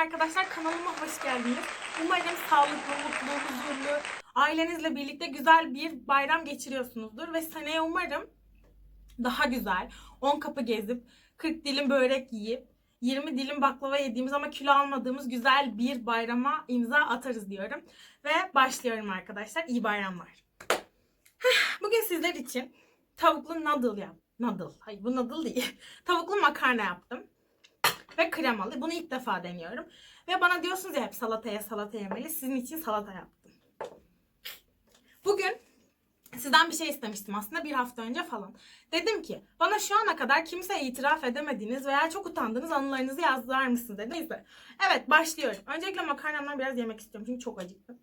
arkadaşlar kanalıma hoş geldiniz. Umarım sağlıklı, mutlu, huzurlu, ailenizle birlikte güzel bir bayram geçiriyorsunuzdur. Ve seneye umarım daha güzel 10 kapı gezip 40 dilim börek yiyip 20 dilim baklava yediğimiz ama kilo almadığımız güzel bir bayrama imza atarız diyorum. Ve başlıyorum arkadaşlar. İyi bayramlar. Bugün sizler için tavuklu noodle yap. Noodle. Hayır bu noodle değil. Tavuklu makarna yaptım ve kremalı. Bunu ilk defa deniyorum. Ve bana diyorsunuz ya hep salataya salata yemeli. Sizin için salata yaptım. Bugün sizden bir şey istemiştim aslında bir hafta önce falan. Dedim ki bana şu ana kadar kimseye itiraf edemediğiniz veya çok utandığınız anılarınızı yazar mısınız dedim. Neyse. Evet başlıyorum. Öncelikle makarnamdan biraz yemek istiyorum çünkü çok acıktım.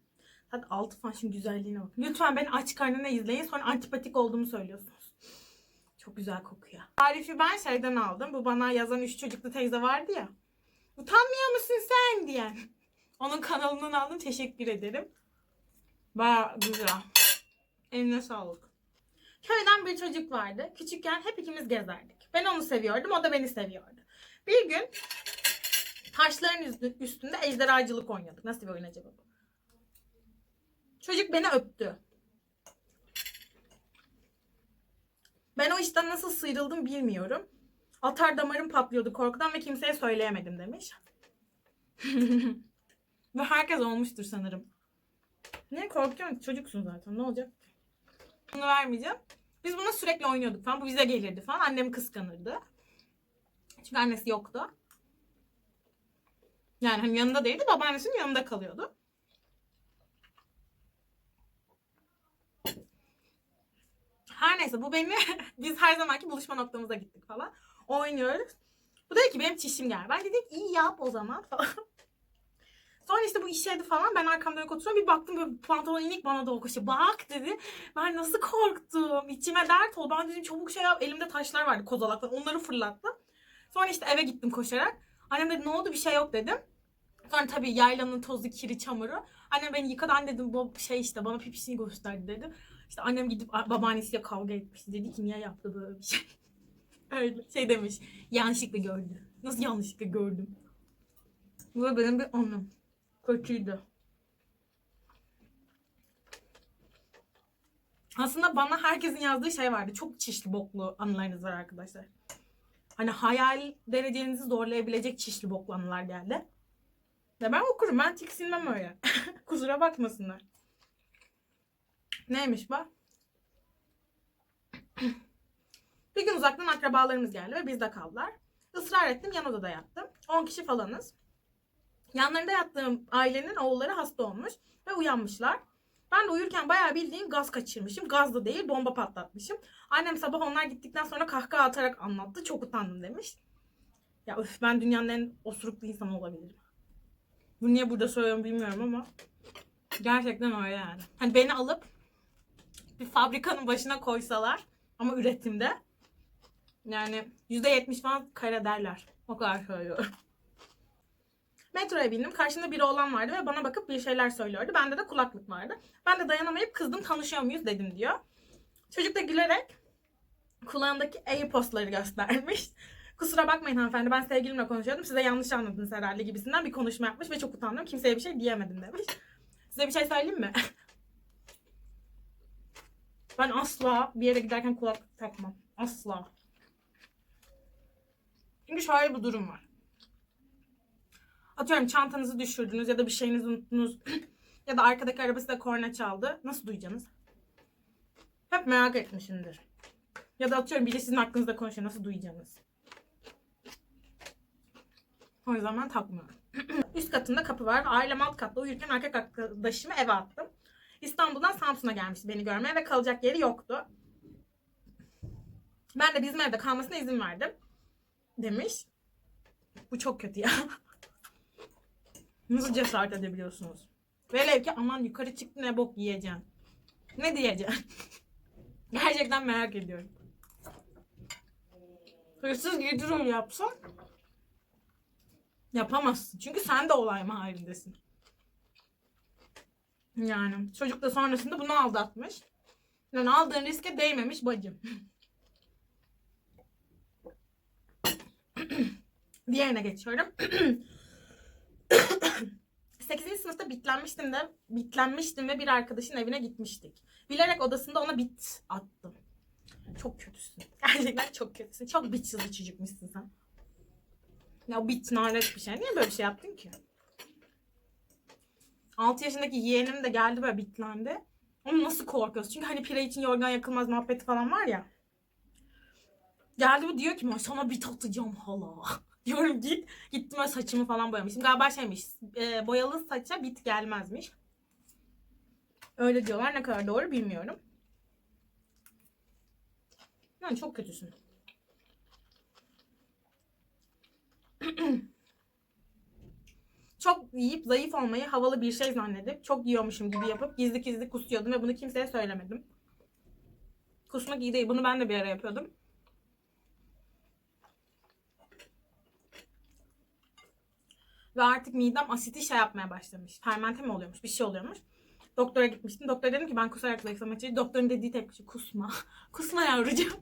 Hadi altı falan şimdi güzelliğine bakın. Lütfen beni aç karnına izleyin sonra antipatik olduğumu söylüyorsunuz. Çok güzel kokuyor. Tarifi ben şeyden aldım. Bu bana yazan üç çocuklu teyze vardı ya. Utanmıyor musun sen diyen. Onun kanalından aldım. Teşekkür ederim. Baya güzel. Eline sağlık. Köyden bir çocuk vardı. Küçükken hep ikimiz gezerdik. Ben onu seviyordum. O da beni seviyordu. Bir gün taşların üstü- üstünde ejderhacılık oynadık. Nasıl bir oyun acaba bu? Çocuk beni öptü. Ben o işten nasıl sıyrıldım bilmiyorum. Atar damarım patlıyordu korkudan ve kimseye söyleyemedim demiş. ve herkes olmuştur sanırım. Ne korkuyorsun? Çocuksun zaten. Ne olacak? Bunu vermeyeceğim. Biz buna sürekli oynuyorduk falan. Bu bize gelirdi falan. Annem kıskanırdı. Çünkü annesi yoktu. Yani hani yanında değildi. Babaannesinin yanında kalıyordu. Her neyse bu beni biz her zamanki buluşma noktamıza gittik falan. Oynuyoruz. Bu dedi ki benim çişim geldi. Ben dedim iyi yap o zaman. Sonra işte bu işedi falan. Ben arkamda öyle oturuyorum. Bir baktım böyle pantolon inik bana doğru koşuyor. Bak dedi. Ben nasıl korktum. İçime dert oldu. Ben dedim çabuk şey yap. Elimde taşlar vardı kozalaklar. Onları fırlattım. Sonra işte eve gittim koşarak. Annem dedi ne oldu bir şey yok dedim. Sonra tabii yaylanın tozu, kiri, çamuru. Annem beni yıkadı. Anne dedim bu şey işte bana pipisini gösterdi dedi. İşte annem gidip babaannesiyle kavga etmişti. Dedi ki niye yaptı böyle bir şey. Öyle şey demiş. Yanlışlıkla gördü. Nasıl yanlışlıkla gördüm? Bu da benim bir anım. Kötüydü. Aslında bana herkesin yazdığı şey vardı. Çok çişli boklu anılarınız var arkadaşlar. Hani hayal derecenizi zorlayabilecek çişli boklu anılar geldi. Ve ben okurum. Ben tiksinmem öyle. Kusura bakmasınlar. Neymiş bu? bir gün uzaktan akrabalarımız geldi ve bizde kaldılar. Israr ettim yan odada yattım. 10 kişi falanız. Yanlarında yattığım ailenin oğulları hasta olmuş ve uyanmışlar. Ben de uyurken bayağı bildiğin gaz kaçırmışım. Gaz da değil bomba patlatmışım. Annem sabah onlar gittikten sonra kahkaha atarak anlattı. Çok utandım demiş. Ya öf ben dünyanın en osuruklu insanı olabilirim. Bunu niye burada söylüyorum bilmiyorum ama gerçekten öyle yani. Hani beni alıp bir fabrikanın başına koysalar ama üretimde yani %70 falan kara derler. O kadar söylüyorum. Metroya bindim. Karşımda biri olan vardı ve bana bakıp bir şeyler söylüyordu. Bende de kulaklık vardı. Ben de dayanamayıp kızdım tanışıyor muyuz dedim diyor. Çocuk da gülerek kulağındaki AirPods'ları göstermiş. Kusura bakmayın hanımefendi ben sevgilimle konuşuyordum. Size yanlış anladınız herhalde gibisinden bir konuşma yapmış ve çok utandım. Kimseye bir şey diyemedim demiş. Size bir şey söyleyeyim mi? ben asla bir yere giderken kulaklık takmam. Asla. Çünkü şöyle bir durum var. Atıyorum çantanızı düşürdünüz ya da bir şeyinizi unuttunuz. ya da arkadaki araba size korna çaldı. Nasıl duyacaksınız? Hep merak etmişimdir. Ya da atıyorum biri sizin hakkınızda konuşuyor. Nasıl duyacaksınız? O yüzden ben takmıyorum. Üst katında kapı var. Ailem alt katta uyurken erkek arkadaşımı eve attım. İstanbul'dan Samsun'a gelmişti beni görmeye ve kalacak yeri yoktu. Ben de bizim evde kalmasına izin verdim. Demiş. Bu çok kötü ya. Nasıl cesaret edebiliyorsunuz? Velev ki aman yukarı çıktı ne bok yiyeceğim. Ne diyeceğim? Gerçekten merak ediyorum. Hırsız gece rol yapsan yapamazsın. Çünkü sen de olay mahallindesin. Yani çocuk da sonrasında bunu aldatmış. Yani aldığın riske değmemiş bacım. Diğerine geçiyorum. bitlenmiştim de bitlenmiştim ve bir arkadaşın evine gitmiştik. Bilerek odasında ona bit attım. Çok kötüsün. Gerçekten çok kötüsün. Çok bit çocukmuşsun sen. Ya bit nalet bir şey. Niye böyle bir şey yaptın ki? 6 yaşındaki yeğenim de geldi böyle bitlendi. Ama nasıl korkuyorsun? Çünkü hani pire için yorgan yakılmaz muhabbeti falan var ya. Geldi bu diyor ki "Ben sana bit atacağım hala. Diyorum git. Gittim ve saçımı falan boyamıştım. Galiba şeymiş e, boyalı saça bit gelmezmiş. Öyle diyorlar ne kadar doğru bilmiyorum. Yani çok kötüsün. çok yiyip zayıf olmayı havalı bir şey zannedip çok yiyormuşum gibi yapıp gizli gizli kusuyordum ve bunu kimseye söylemedim. Kusmak iyi değil. Bunu ben de bir ara yapıyordum. Ve artık midem asiti şey yapmaya başlamış. Fermente mi oluyormuş? Bir şey oluyormuş. Doktora gitmiştim. Doktor dedim ki ben kusarak zayıflamak için. Doktorun dediği tek şey kusma. kusma yavrucuğum.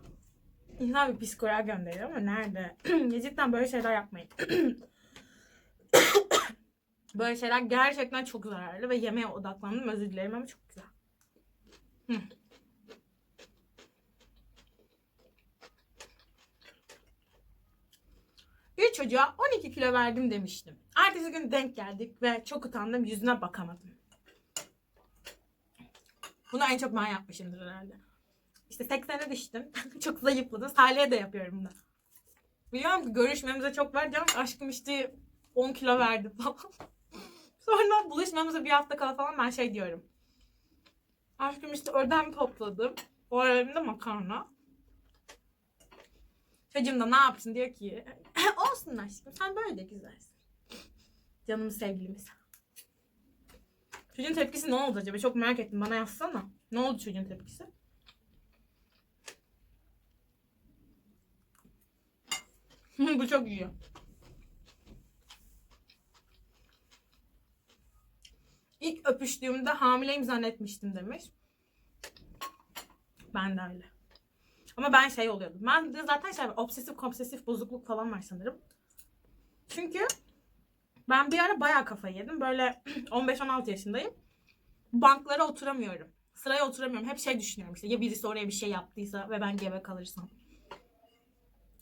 İnsan bir psikoloğa gönderiyor ama nerede? Cidden böyle şeyler yapmayın. böyle şeyler gerçekten çok zararlı ve yemeğe odaklandım. Özür dilerim ama çok güzel. Hı. Bir çocuğa 12 kilo verdim demiştim. Ertesi gün denk geldik ve çok utandım yüzüne bakamadım. Bunu en çok ben yapmışımdır herhalde. İşte 80'e düştüm. çok zayıfladım. Salih'e de yapıyorum bunu. Biliyorum ki görüşmemize çok. Canım aşkım işte 10 kilo verdi falan. Sonra buluşmamıza bir hafta kala falan ben şey diyorum. Aşkım işte ödem topladım. O ara elimde makarna. Çocuğum da ne yapsın diyor ki olsun aşkım sen böyle de güzelsin. Canım sevgilimiz. Çocuğun tepkisi ne oldu acaba? Çok merak ettim. Bana yazsana. Ne oldu çocuğun tepkisi? Bu çok iyi. İlk öpüştüğümde hamileyim zannetmiştim demiş. Ben de öyle. Ama ben şey oluyordum. Ben de zaten şey obsesif kompulsif bozukluk falan var sanırım. Çünkü ben bir ara bayağı kafayı yedim. Böyle 15-16 yaşındayım. Banklara oturamıyorum. Sıraya oturamıyorum. Hep şey düşünüyorum işte ya birisi oraya bir şey yaptıysa ve ben gebe kalırsam.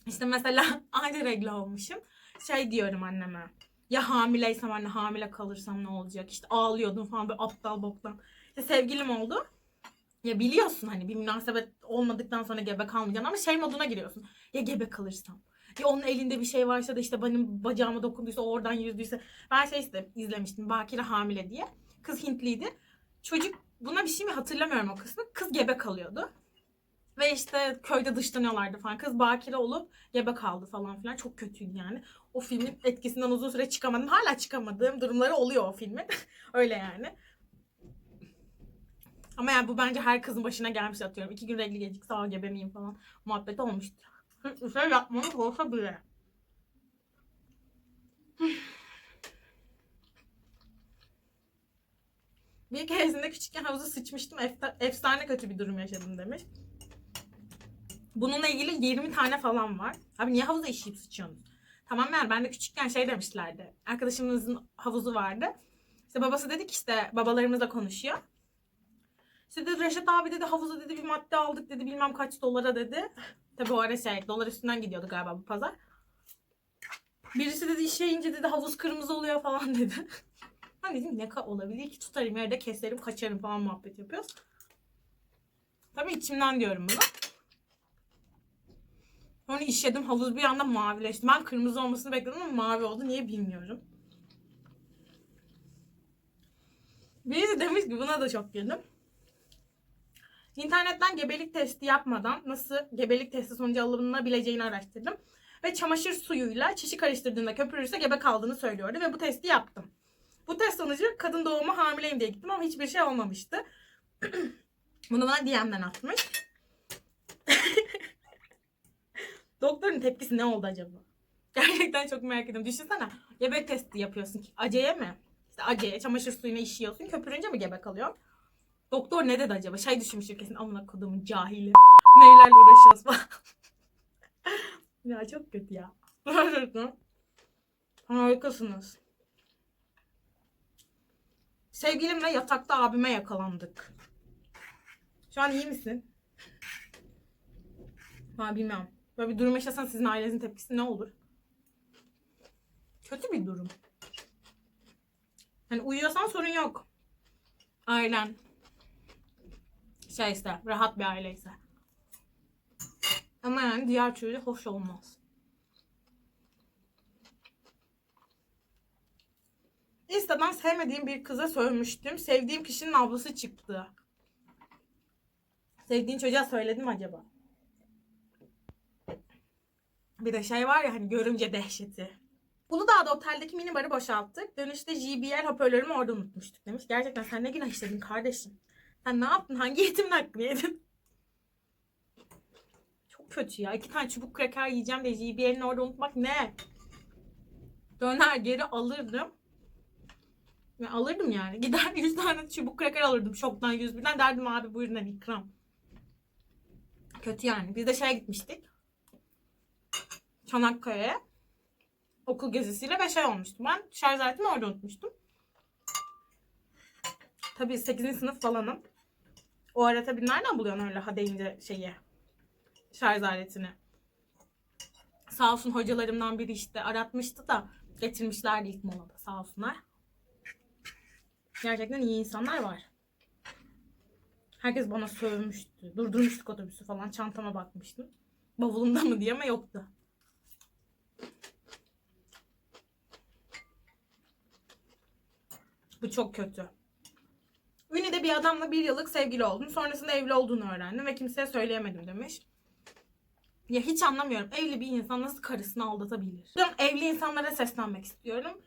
İşte mesela aynı regle olmuşum. Şey diyorum anneme. Ya hamileysem anne hamile kalırsam ne olacak? İşte ağlıyordum falan böyle aptal boktan. İşte sevgilim oldu. Ya biliyorsun hani bir münasebet olmadıktan sonra gebe kalmayacaksın ama şey moduna giriyorsun. Ya gebe kalırsam. Ya onun elinde bir şey varsa da işte benim bacağıma dokunduysa oradan yüzdüyse. Ben şey işte izlemiştim Bakire hamile diye. Kız Hintliydi. Çocuk buna bir şey mi hatırlamıyorum o kısmı. Kız gebe kalıyordu. Ve işte köyde dışlanıyorlardı falan. Kız bakire olup gebe kaldı falan filan. Çok kötüydü yani. O filmin etkisinden uzun süre çıkamadım. Hala çıkamadığım durumları oluyor o filmin. Öyle yani. Ama yani bu bence her kızın başına gelmiş atıyorum. İki gün regli gecikse aa gebe miyim falan muhabbeti olmuştu. Hiçbir şey yapmamış olsa bile. Bir keresinde küçükken havuza sıçmıştım. Efsane kötü bir durum yaşadım demiş. Bununla ilgili 20 tane falan var. Abi niye havuza işeyip sıçıyorsunuz? Tamam yani ben de küçükken şey demişlerdi. Arkadaşımızın havuzu vardı. İşte babası dedi ki işte babalarımızla konuşuyor. İşte dedi Reşat abi dedi havuza dedi bir madde aldık dedi bilmem kaç dolara dedi. Tabi o ara şey dolar üstünden gidiyordu galiba bu pazar. Birisi dedi işeyince dedi havuz kırmızı oluyor falan dedi. Ben dedim ne olabilir ki tutarım yerde keserim kaçarım falan muhabbet yapıyoruz. Tabii içimden diyorum bunu. Sonra işedim havuz bir anda mavileşti. Ben kırmızı olmasını bekledim ama mavi oldu. Niye bilmiyorum. Birisi demiş ki buna da çok güldüm. İnternetten gebelik testi yapmadan nasıl gebelik testi sonucu alınabileceğini araştırdım. Ve çamaşır suyuyla çişi karıştırdığında köpürürse gebe kaldığını söylüyordu ve bu testi yaptım. Bu test sonucu kadın doğumu hamileyim diye gittim ama hiçbir şey olmamıştı. Bunu bana DM'den atmış. Doktorun tepkisi ne oldu acaba? Gerçekten çok merak ediyorum. Düşünsene gebe testi yapıyorsun. ki Aceye mi? İşte aceye çamaşır suyuna işiyorsun. Köpürünce mi gebe kalıyor? Doktor ne dedi acaba? Şey düşünmüştür kesin amına kodumun cahili. Neylerle uğraşıyoruz falan. ya çok kötü ya. Gerçekten. Harikasınız. Sevgilimle yatakta abime yakalandık. Şu an iyi misin? Ha bilmiyorum. Böyle bir durum yaşasan sizin ailenizin tepkisi ne olur? Kötü bir durum. Hani uyuyorsan sorun yok. Ailen. Şeyse, rahat bir aileyse. Ama yani diğer türlü hoş olmaz. Insta'dan sevmediğim bir kıza sövmüştüm. Sevdiğim kişinin ablası çıktı. Sevdiğin çocuğa söyledim acaba? Bir de şey var ya hani görümce dehşeti. Uludağ'da oteldeki mini barı boşalttık. Dönüşte JBL hoparlörümü orada unutmuştuk demiş. Gerçekten sen ne günah işledin kardeşim? Sen ne yaptın? Hangi yetimin hakkını yedin? Çok kötü ya. İki tane çubuk kraker yiyeceğim de JBL'ini orada unutmak ne? Döner geri alırdım. Ve alırdım yani. Gider 100 tane çubuk kraker alırdım. Şoktan 100 birden derdim abi buyurun hani ikram. Kötü yani. Biz de şeye gitmiştik. Çanakkale'ye. Okul gezisiyle ve şey olmuştu. Ben şarj aletimi orada unutmuştum. Tabii 8. sınıf falanım. O ara tabii nereden buluyorsun öyle ha deyince şeyi. Şarj aletini. Sağ olsun hocalarımdan biri işte aratmıştı da getirmişlerdi ilk molada sağ olsunlar. Gerçekten iyi insanlar var. Herkes bana sövmüştü. Durdurmuştuk otobüsü falan. Çantama bakmıştım. Bavulumda mı diye ama yoktu. Bu çok kötü. Ünlü'de bir adamla bir yıllık sevgili oldum. Sonrasında evli olduğunu öğrendim ve kimseye söyleyemedim demiş. Ya hiç anlamıyorum. Evli bir insan nasıl karısını aldatabilir? Evli insanlara seslenmek istiyorum.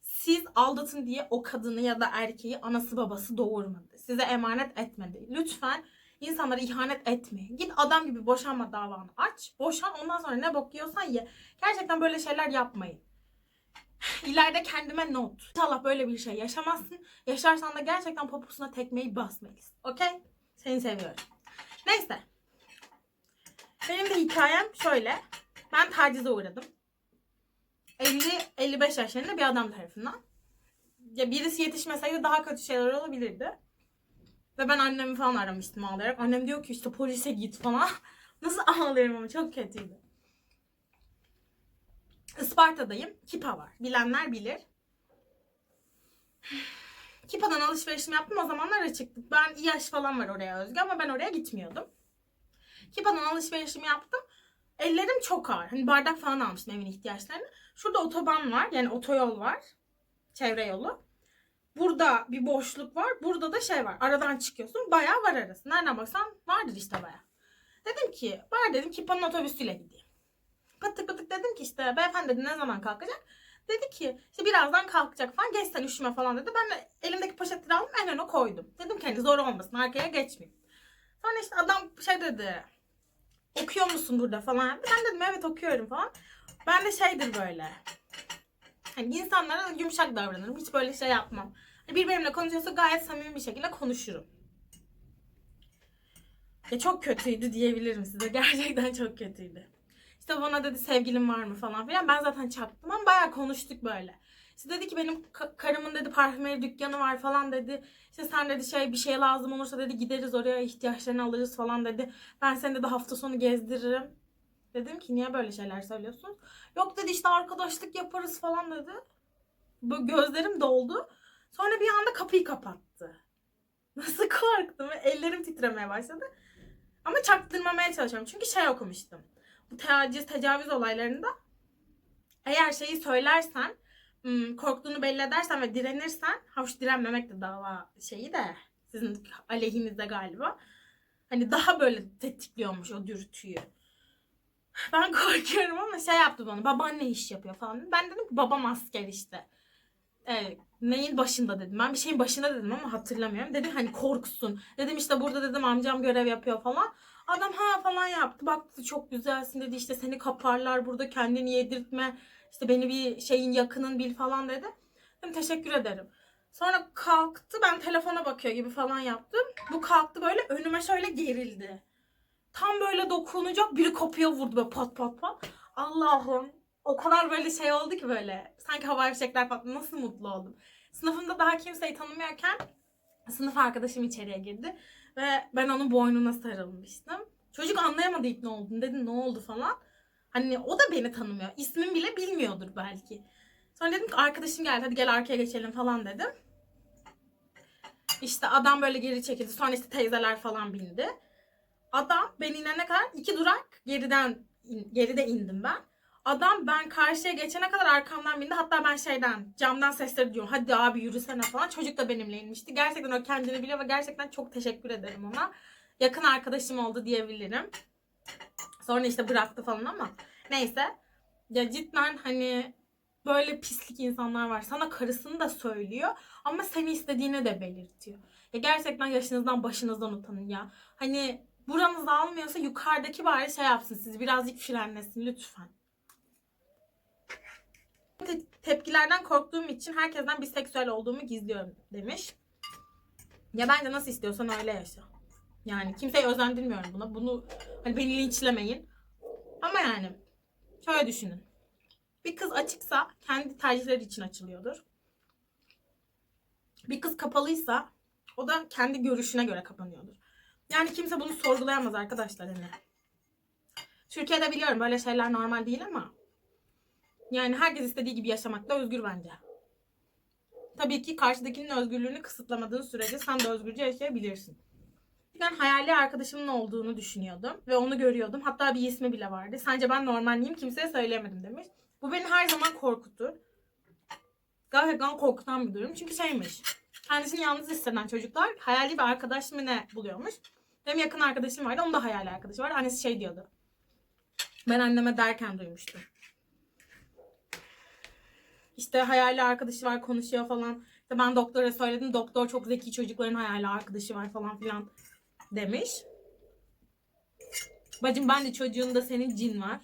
Siz aldatın diye o kadını ya da erkeği anası babası doğurmadı. Size emanet etmedi. Lütfen insanlara ihanet etmeyin. Git adam gibi boşanma davanı aç. Boşan ondan sonra ne bok yiyorsan ye. Gerçekten böyle şeyler yapmayın. İleride kendime not. İnşallah böyle bir şey yaşamazsın. Yaşarsan da gerçekten poposuna tekmeyi basmayız. Okey? Seni seviyorum. Neyse. Benim de hikayem şöyle. Ben tacize uğradım. 50-55 yaşlarında bir adam tarafından. Ya birisi yetişmeseydi daha kötü şeyler olabilirdi. Ve ben annemi falan aramıştım ağlayarak. Annem diyor ki işte polise git falan. Nasıl ağlıyorum ama çok kötüydü. Isparta'dayım. Kipa var. Bilenler bilir. Kipa'dan alışverişimi yaptım. O zamanlar açıktık. Ben yaş falan var oraya özgü ama ben oraya gitmiyordum. Kipa'dan alışverişimi yaptım. Ellerim çok ağır. Hani bardak falan almıştım evin ihtiyaçlarını. Şurada otoban var. Yani otoyol var. Çevre yolu. Burada bir boşluk var. Burada da şey var. Aradan çıkıyorsun. Bayağı var arası. Nereden baksan vardır işte bayağı. Dedim ki bari dedim Kipa'nın otobüsüyle gideyim. Pıtık pıtık dedim ki işte beyefendi dedi ne zaman kalkacak? Dedi ki işte birazdan kalkacak falan. Geç sen üşüme falan dedi. Ben de elimdeki poşetleri aldım en öne koydum. Dedim ki hani zor olmasın arkaya geçmeyeyim. Sonra işte adam şey dedi. Okuyor musun burada falan. Ben dedim evet okuyorum falan. Ben de şeydir böyle. Hani insanlara yumuşak davranırım. Hiç böyle şey yapmam. Hani bir benimle konuşuyorsa gayet samimi bir şekilde konuşurum. Ya çok kötüydü diyebilirim size. Gerçekten çok kötüydü. İşte bana dedi sevgilim var mı falan filan. Ben zaten çaktım ama bayağı konuştuk böyle. İşte dedi ki benim ka- karımın dedi parfümeri dükkanı var falan dedi. İşte sen dedi şey bir şey lazım olursa dedi gideriz oraya ihtiyaçlarını alırız falan dedi. Ben seni dedi hafta sonu gezdiririm. Dedim ki niye böyle şeyler söylüyorsun? Yok dedi işte arkadaşlık yaparız falan dedi. Böyle gözlerim doldu. Sonra bir anda kapıyı kapattı. Nasıl korktum ellerim titremeye başladı. Ama çaktırmamaya çalışıyorum. Çünkü şey okumuştum. Bu taciz, tecavüz olaylarında eğer şeyi söylersen, korktuğunu belli edersen ve direnirsen, hoş direnmemek de dava şeyi de sizin aleyhinizde galiba. Hani daha böyle tetikliyormuş o dürtüyü. Ben korkuyorum ama şey yaptı bana. Baban ne iş yapıyor falan. Ben dedim ki babam asker işte. Evet, neyin başında dedim. Ben bir şeyin başında dedim ama hatırlamıyorum. Dedim hani korksun. Dedim işte burada dedim amcam görev yapıyor falan. Adam ha falan yaptı. Baktı çok güzelsin dedi. İşte seni kaparlar burada kendini yedirtme. İşte beni bir şeyin yakının bil falan dedi. Dedim teşekkür ederim. Sonra kalktı ben telefona bakıyor gibi falan yaptım. Bu kalktı böyle önüme şöyle gerildi. Tam böyle dokunacak biri kapıya vurdu böyle pat pat pat. Allah'ım o kadar böyle şey oldu ki böyle. Sanki havai fişekler patladı. Nasıl mutlu oldum. Sınıfımda daha kimseyi tanımıyorken sınıf arkadaşım içeriye girdi. Ve ben onun boynuna sarılmıştım. Çocuk anlayamadı ilk ne olduğunu. Dedi ne oldu falan. Hani o da beni tanımıyor. İsmimi bile bilmiyordur belki. Sonra dedim ki arkadaşım geldi hadi gel arkaya geçelim falan dedim. İşte adam böyle geri çekildi. Sonra işte teyzeler falan bindi. Adam ben inene kadar iki durak geriden geride indim ben. Adam ben karşıya geçene kadar arkamdan bindi. Hatta ben şeyden camdan sesleri diyorum. Hadi abi yürüsene falan. Çocuk da benimle inmişti. Gerçekten o kendini biliyor ve gerçekten çok teşekkür ederim ona. Yakın arkadaşım oldu diyebilirim. Sonra işte bıraktı falan ama neyse. Ya cidden hani böyle pislik insanlar var. Sana karısını da söylüyor ama seni istediğini de belirtiyor. Ya gerçekten yaşınızdan başınızdan utanın ya. Hani buranız almıyorsa yukarıdaki bari şey yapsın sizi birazcık frenlesin lütfen. Te- tepkilerden korktuğum için herkesten biseksüel olduğumu gizliyorum demiş. Ya bence nasıl istiyorsan öyle yaşa. Yani kimseyi özendirmiyorum buna. Bunu hani beni linçlemeyin. Ama yani şöyle düşünün. Bir kız açıksa kendi tercihleri için açılıyordur. Bir kız kapalıysa o da kendi görüşüne göre kapanıyordur. Yani kimse bunu sorgulayamaz arkadaşlar hani. Türkiye'de biliyorum böyle şeyler normal değil ama yani herkes istediği gibi yaşamakta özgür bence. Tabii ki karşıdakinin özgürlüğünü kısıtlamadığın sürece sen de özgürce yaşayabilirsin. Ben hayali arkadaşımın olduğunu düşünüyordum ve onu görüyordum. Hatta bir ismi bile vardı. Sence ben normal miyim? Kimseye söyleyemedim demiş. Bu beni her zaman korkutur. Gerçekten korkutan bir durum. Çünkü şeymiş. Kendisini yalnız hisseden çocuklar hayali bir arkadaş mı ne buluyormuş. Benim yakın arkadaşım vardı. Onun da hayali arkadaşı var. Annesi şey diyordu. Ben anneme derken duymuştum. İşte hayali arkadaşı var konuşuyor falan. İşte ben doktora söyledim. Doktor çok zeki çocukların hayali arkadaşı var falan filan demiş. Bacım ben de çocuğunda senin cin var.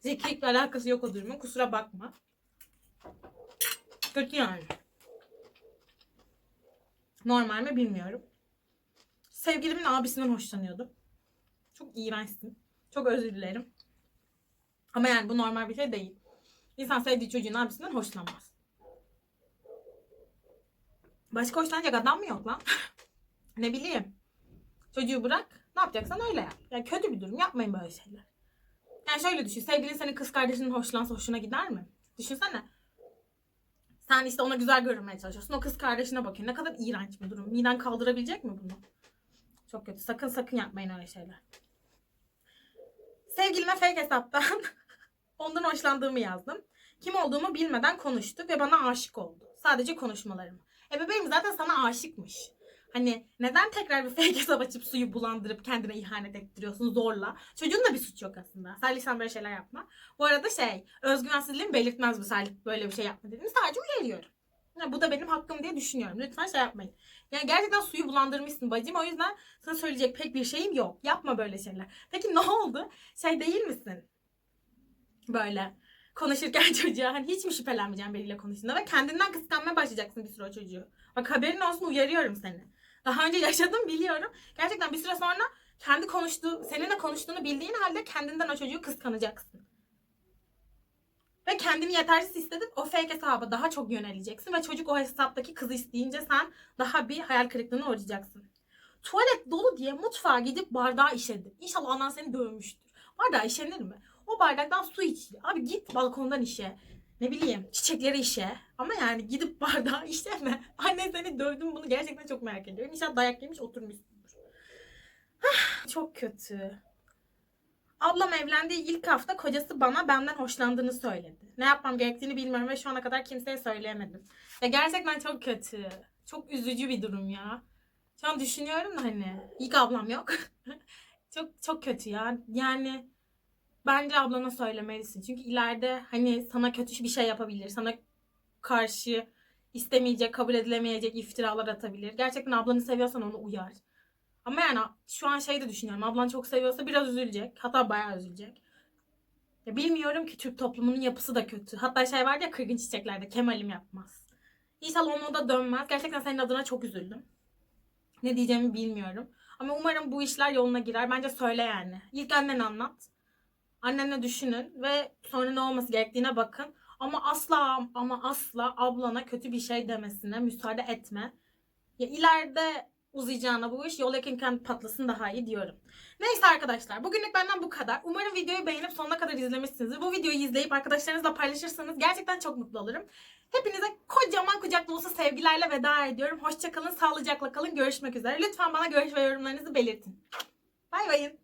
Zekilikle alakası yok o durumun. Kusura bakma. Kötü yani. Normal mi bilmiyorum. Sevgilimin abisinden hoşlanıyordum. Çok iğrençsin. Çok özür dilerim. Ama yani bu normal bir şey değil. İnsan sevdiği çocuğun abisinden hoşlanmaz. Başka hoşlanacak adam mı yok lan? ne bileyim. Çocuğu bırak. Ne yapacaksan öyle yap. Yani kötü bir durum. Yapmayın böyle şeyler. Yani şöyle düşün. Sevgilin senin kız kardeşinin hoşlansa hoşuna gider mi? Düşünsene. Sen işte ona güzel görünmeye çalışıyorsun. O kız kardeşine bakıyor. Ne kadar iğrenç bir durum. Miden kaldırabilecek mi bunu? Çok kötü. Sakın sakın yapmayın öyle şeyler. Sevgilime fake hesaptan ondan hoşlandığımı yazdım. Kim olduğumu bilmeden konuştuk ve bana aşık oldu. Sadece konuşmalarım. E zaten sana aşıkmış. Hani neden tekrar bir fake hesap açıp suyu bulandırıp kendine ihanet ettiriyorsun zorla? Çocuğun da bir suç yok aslında. Salih sen böyle şeyler yapma. Bu arada şey özgüvensizliğimi belirtmez bu Salih böyle bir şey yapma dedim. Sadece uyarıyorum. Ya bu da benim hakkım diye düşünüyorum. Lütfen şey yapmayın. Yani gerçekten suyu bulandırmışsın bacım. O yüzden sana söyleyecek pek bir şeyim yok. Yapma böyle şeyler. Peki ne oldu? Şey değil misin? Böyle konuşurken çocuğa hani hiç mi şüphelenmeyeceğim biriyle konuştuğunda ve kendinden kıskanmaya başlayacaksın bir süre o çocuğu. Bak haberin olsun uyarıyorum seni. Daha önce yaşadım biliyorum. Gerçekten bir süre sonra kendi konuştuğu, seninle konuştuğunu bildiğin halde kendinden o çocuğu kıskanacaksın. Ve kendini yetersiz hissedip o fake hesaba daha çok yöneleceksin. Ve çocuk o hesaptaki kızı isteyince sen daha bir hayal kırıklığına uğrayacaksın. Tuvalet dolu diye mutfağa gidip bardağı işedin. İnşallah anan seni dövmüştür. Bardağı işenir mi? O bardaktan su iç. Abi git balkondan işe. Ne bileyim çiçekleri işe. Ama yani gidip bardağı işeme. Anne seni dövdüm bunu gerçekten çok merak ediyorum. İnşallah dayak yemiş oturmuşsundur. Ah, çok kötü. Ablam evlendiği ilk hafta kocası bana benden hoşlandığını söyledi. Ne yapmam gerektiğini bilmiyorum ve şu ana kadar kimseye söyleyemedim. Ya gerçekten çok kötü. Çok üzücü bir durum ya. Şu an düşünüyorum da hani ilk ablam yok. çok çok kötü ya. Yani bence ablana söylemelisin. Çünkü ileride hani sana kötü bir şey yapabilir. Sana karşı istemeyecek, kabul edilemeyecek iftiralar atabilir. Gerçekten ablanı seviyorsan onu uyar. Ama yani şu an şey de düşünüyorum. Ablan çok seviyorsa biraz üzülecek. Hatta bayağı üzülecek. Ya bilmiyorum ki Türk toplumunun yapısı da kötü. Hatta şey vardı ya kırgın çiçeklerde Kemal'im yapmaz. İnşallah onu da dönmez. Gerçekten senin adına çok üzüldüm. Ne diyeceğimi bilmiyorum. Ama umarım bu işler yoluna girer. Bence söyle yani. İlk annen anlat. Annenle düşünün ve sonra ne olması gerektiğine bakın. Ama asla ama asla ablana kötü bir şey demesine müsaade etme. Ya ileride uzayacağına bu iş yol yakınken patlasın daha iyi diyorum. Neyse arkadaşlar bugünlük benden bu kadar. Umarım videoyu beğenip sonuna kadar izlemişsinizdir. Bu videoyu izleyip arkadaşlarınızla paylaşırsanız gerçekten çok mutlu olurum. Hepinize kocaman kucak dolusu sevgilerle veda ediyorum. Hoşçakalın, sağlıcakla kalın. Görüşmek üzere. Lütfen bana görüş ve yorumlarınızı belirtin. Bay bayın.